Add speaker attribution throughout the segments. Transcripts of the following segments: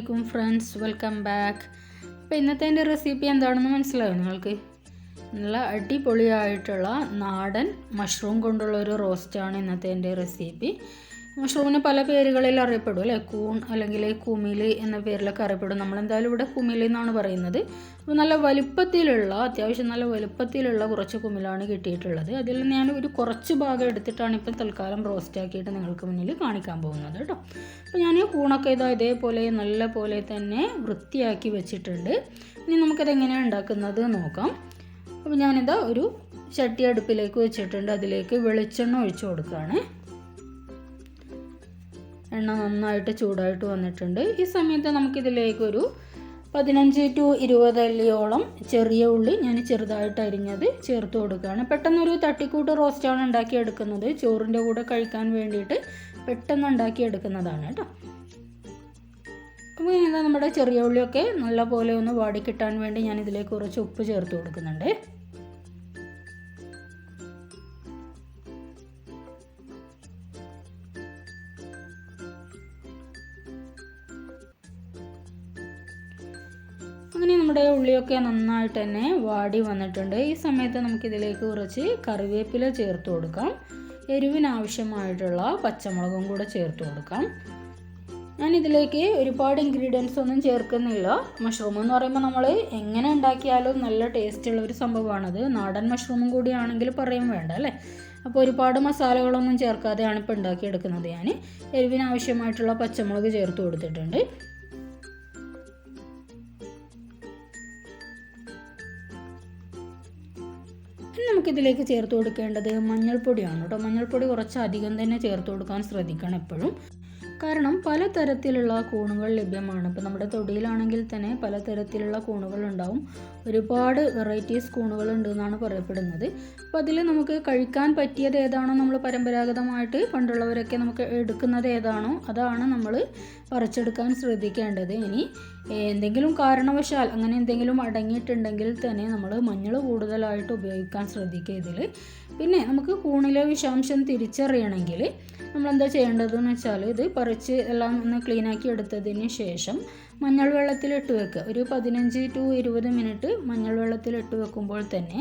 Speaker 1: അലൈക്കും friends welcome back അപ്പോൾ ഇന്നത്തെ എന്റെ റെസിപ്പി എന്താണെന്ന് മനസ്സിലായോ നിങ്ങൾക്ക്? നല്ല അടിപൊളിയായിട്ടുള്ള നാടൻ മഷ്റൂം കൊണ്ടുള്ള ഒരു റോസ്റ്റാണ് ഇന്നത്തെ എന്റെ റെസിപ്പി മഷ്റൂമിന് പല പേരുകളിൽ അറിയപ്പെടും അല്ലേ? കൂൺ അല്ലെങ്കിൽ കുമിലി എന്ന പേരിലൊക്കെ അറിയപ്പെടും. നമ്മളെന്തായാലും ഇവിടെ കുമിലി എന്നാണ് പറയുന്നത്. അപ്പോൾ നല്ല വലുപ്പത്തിലുള്ള അത്യാവശ്യം നല്ല വലുപ്പത്തിലുള്ള കുറച്ച് കുമിലാണ് കിട്ടിയിട്ടുള്ളത്. അതിൽ ഞാൻ ഒരു കുറച്ച് ഭാഗം എടുത്തിട്ടാണ് ഇപ്പം തൽക്കാലം റോസ്റ്റ് ആക്കിയിട്ട് നിങ്ങൾക്ക് മുന്നിൽ കാണിക്കാൻ പോകുന്നത് കേട്ടോ. അപ്പോൾ ഞാൻ കൂണൊക്കെ ഇതാ ഇതേപോലെ നല്ല പോലെ തന്നെ വൃത്തിയാക്കി വെച്ചിട്ടുണ്ട്. ഇനി നമുക്കത് എങ്ങനെയാണ് ഉണ്ടാക്കുന്നത് നോക്കാം. അപ്പോൾ ഞാനിതാ ഒരു ചട്ടി അടുപ്പിലേക്ക് വെച്ചിട്ടുണ്ട്. അതിലേക്ക് വെളിച്ചെണ്ണ ഒഴിച്ചു കൊടുക്കുകയാണ്. എണ്ണ നന്നായിട്ട് ചൂടായിട്ട് വന്നിട്ടുണ്ട്. ഈ സമയത്ത് നമുക്കിതിലേക്ക് ഒരു പതിനഞ്ച് ടു ഇരുപത് അല്ലിയോളം ചെറിയ ഉള്ളി ഞാൻ ചെറുതായിട്ട് അരിഞ്ഞത് ചേർത്ത് കൊടുക്കുകയാണ്. പെട്ടെന്നൊരു തട്ടിക്കൂട്ട് റോസ്റ്റാണ് ഉണ്ടാക്കിയെടുക്കുന്നത്. ചോറിന്റെ കൂടെ കഴിക്കാൻ വേണ്ടിയിട്ട് പെട്ടെന്ന് ഉണ്ടാക്കിയെടുക്കുന്നതാണ് കേട്ടോ. അപ്പോൾ നമ്മുടെ ചെറിയ ഉള്ളിയൊക്കെ നല്ല പോലെ ഒന്ന് വാടിക്കിട്ടാൻ വേണ്ടി ഞാൻ ഇതിലേക്ക് കുറച്ച് ഉപ്പ് ചേർത്ത് കൊടുക്കുന്നുണ്ട്. അങ്ങനെ നമ്മുടെ ഉള്ളിയൊക്കെ നന്നായിട്ട് തന്നെ വാടി വന്നിട്ടുണ്ട്. ഈ സമയത്ത് നമുക്കിതിലേക്ക് കുറച്ച് കറിവേപ്പില ചേർത്ത് കൊടുക്കാം. എരിവിനാവശ്യമായിട്ടുള്ള പച്ചമുളകും കൂടെ ചേർത്ത് കൊടുക്കാം. ഞാൻ ഇതിലേക്ക് ഒരുപാട് ഇൻഗ്രീഡിയൻസ് ഒന്നും ചേർക്കുന്നില്ല. മഷ്റൂം എന്ന് പറയുമ്പോൾ നമ്മൾ എങ്ങനെ ഉണ്ടാക്കിയാലും നല്ല ടേസ്റ്റുള്ള ഒരു സംഭവമാണത്. നാടൻ മഷ്റൂമും കൂടിയാണെങ്കിൽ പറയും വേണ്ട അല്ലേ? അപ്പോൾ ഒരുപാട് മസാലകളൊന്നും ചേർക്കാതെയാണ് ഇപ്പോൾ ഉണ്ടാക്കിയെടുക്കുന്നത് ഞാൻ. എരിവിനാവശ്യമായിട്ടുള്ള പച്ചമുളക് ചേർത്ത് കൊടുത്തിട്ടുണ്ട്. നമുക്കിതിലേക്ക് ചേർത്ത് കൊടുക്കേണ്ടത് മഞ്ഞൾപ്പൊടിയാണ് കേട്ടോ. മഞ്ഞൾപ്പൊടി കുറച്ച് അധികം തന്നെ ചേർത്ത് കൊടുക്കാൻ ശ്രദ്ധിക്കണം എപ്പോഴും. കാരണം പലതരത്തിലുള്ള കൂണുകൾ ലഭ്യമാണ്. ഇപ്പോൾ നമ്മുടെ തൊടിയിലാണെങ്കിൽ തന്നെ പലതരത്തിലുള്ള കൂണുകൾ ഉണ്ടാവും. ഒരുപാട് വെറൈറ്റീസ് കൂണുകൾ ഉണ്ട് എന്നാണ് പറയപ്പെടുന്നത്. അപ്പോൾ അതിൽ നമുക്ക് കഴിക്കാൻ പറ്റിയത് ഏതാണോ നമ്മൾ പരമ്പരാഗതമായിട്ട് പണ്ടുള്ളവരൊക്കെ നമുക്ക് എടുക്കുന്നത് ഏതാണോ അതാണ് നമ്മൾ പറിച്ചെടുക്കാൻ ശ്രദ്ധിക്കേണ്ടത്. ഇനി എന്തെങ്കിലും കാരണവശാൽ അങ്ങനെ എന്തെങ്കിലും അടങ്ങിയിട്ടുണ്ടെങ്കിൽ തന്നെ നമ്മൾ മഞ്ഞൾ കൂടുതലായിട്ട് ഉപയോഗിക്കാൻ ശ്രദ്ധിക്കുക ഇതിൽ. പിന്നെ നമുക്ക് കൂണിലെ വിഷാംശം തിരിച്ചറിയണമെങ്കിൽ നമ്മൾ എന്താ ചെയ്യേണ്ടതെന്ന് വെച്ചാൽ ഇത് പറിച്ച് എല്ലാം ഒന്ന് ക്ലീനാക്കി എടുത്തതിന് ശേഷം മഞ്ഞൾ വെള്ളത്തിലിട്ട് വെക്കുക ഒരു പതിനഞ്ച് ടു ഇരുപത് മിനിറ്റ് മഞ്ഞൾ വെള്ളത്തിലിട്ട് വെക്കുമ്പോൾ തന്നെ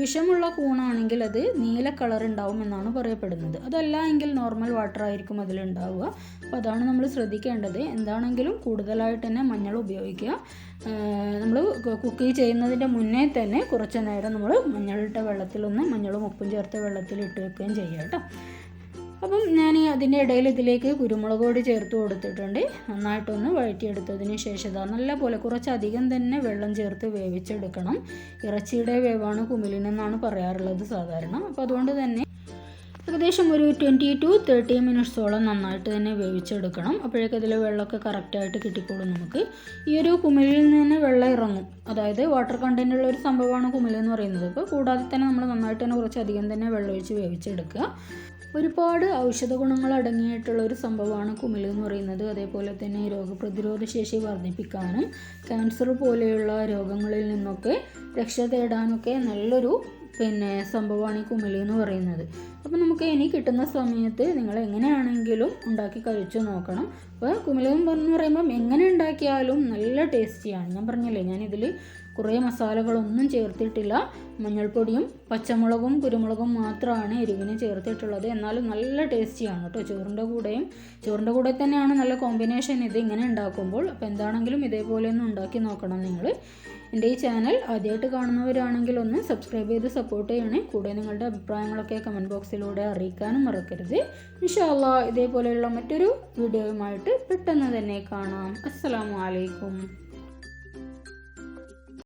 Speaker 1: വിഷമുള്ള കൂണാണെങ്കിൽ അത് നീല കളർ ഉണ്ടാവും എന്നാണ് പറയപ്പെടുന്നത്. അതല്ല എങ്കിൽ നോർമൽ വാട്ടർ ആയിരിക്കും അതിലുണ്ടാവുക അപ്പോൾ അതാണ് നമ്മൾ ശ്രദ്ധിക്കേണ്ടത്. എന്താണെങ്കിലും കൂടുതലായിട്ട് തന്നെ മഞ്ഞൾ ഉപയോഗിക്കുക. നമ്മൾ കുക്ക് ചെയ്യുന്നതിന്റെ മുന്നേ തന്നെ കുറച്ച് നേരം നമ്മൾ മഞ്ഞളിട്ട വെള്ളത്തിലൊന്ന് മഞ്ഞളും ഉപ്പും ചേർത്ത വെള്ളത്തിൽ ഇട്ട് വെക്കുകയും ചെയ്യുക കേട്ടോ. അപ്പം ഞാൻ അതിന്റെ ഇടയിൽ ഇതിലേക്ക് കുരുമുളക് പൊടി ചേർത്ത് കൊടുത്തിട്ടുണ്ട്. നന്നായിട്ടൊന്ന് വഴറ്റിയെടുത്തതിന് ശേഷം ഇതാ നല്ല പോലെ കുറച്ചധികം തന്നെ വെള്ളം ചേർത്ത് വേവിച്ചെടുക്കണം. ഇറച്ചിയുടെ വേവാണ് കുമിലിനെന്നാണ് പറയാറുള്ളത് സാധാരണ. അപ്പോൾ അതുകൊണ്ട് തന്നെ ഏകദേശം ഒരു ട്വന്റി ടു തേർട്ടി മിനിറ്റ്സോളം നന്നായിട്ട് തന്നെ വേവിച്ചെടുക്കണം. അപ്പോഴേക്കും അതിൽ വെള്ളമൊക്കെ കറക്റ്റായിട്ട് കിട്ടിക്കോളും നമുക്ക്. ഈ ഒരു കുമിലിൽ നിന്ന് വെള്ളം ഇറങ്ങും. അതായത് വാട്ടർ കണ്ടന്റ് ഉള്ള ഒരു സംഭവമാണ് കുമിൽ എന്ന് പറയുന്നത്. അപ്പോൾ കൂടാതെ തന്നെ നമ്മൾ നന്നായിട്ട് തന്നെ കുറച്ചധികം തന്നെ വെള്ളം ഒഴിച്ച് വേവിച്ചെടുക്കുക. ഒരുപാട് ഔഷധ ഗുണങ്ങൾ അടങ്ങിയിട്ടുള്ള ഒരു സംഭവമാണ് കുമിൾ എന്ന് പറയുന്നത്. അതേപോലെ തന്നെ രോഗപ്രതിരോധ ശേഷി വർദ്ധിപ്പിക്കാനും ക്യാൻസർ പോലെയുള്ള രോഗങ്ങളിൽ നിന്നൊക്കെ രക്ഷ തേടാനൊക്കെ നല്ലൊരു പിന്നെ സംഭവമാണ് ഈ കുമിളി എന്ന് പറയുന്നത്. അപ്പോൾ നമുക്ക് ഇനി കിട്ടുന്ന സമയത്ത് നിങ്ങൾ എങ്ങനെയാണെങ്കിലും ഉണ്ടാക്കി കഴിച്ചു നോക്കണം. അപ്പോൾ കുമിളകം എന്ന് പറയുമ്പം എങ്ങനെ ഉണ്ടാക്കിയാലും നല്ല ടേസ്റ്റിയാണ്. ഞാൻ പറഞ്ഞില്ലേ ഞാനിതിൽ കുറേ മസാലകളൊന്നും ചേർത്തിട്ടില്ല. മഞ്ഞൾപ്പൊടിയും പച്ചമുളകും കുരുമുളകും മാത്രമാണ് എരിവിന് ചേർത്തിട്ടുള്ളത്. എന്നാലും നല്ല ടേസ്റ്റിയാണ് കേട്ടോ. ചോറിന്റെ കൂടെയും ചോറിന്റെ കൂടെ തന്നെയാണ് നല്ല കോമ്പിനേഷൻ ഇത് ഇങ്ങനെ ഉണ്ടാക്കുമ്പോൾ. അപ്പോൾ എന്താണെങ്കിലും ഇതേപോലെ ഒന്ന് ഉണ്ടാക്കി നോക്കണം നിങ്ങൾ എന്റെ ഈ ചാനൽ ആദ്യമായിട്ട് കാണുന്നവരാണെങ്കിൽ ഒന്ന് സബ്സ്ക്രൈബ് ചെയ്ത് സപ്പോർട്ട് ചെയ്യണേ. കൂടെ നിങ്ങളുടെ അഭിപ്രായങ്ങളൊക്കെ കമന്റ് ബോക്സിലൂടെ അറിയിക്കാനും മറക്കരുത്. ഇൻഷാല്ല ഇതേപോലെയുള്ള മറ്റൊരു വീഡിയോയുമായിട്ട് പെട്ടെന്ന് തന്നെ കാണാം. അസ്സലാമു അലൈക്കും.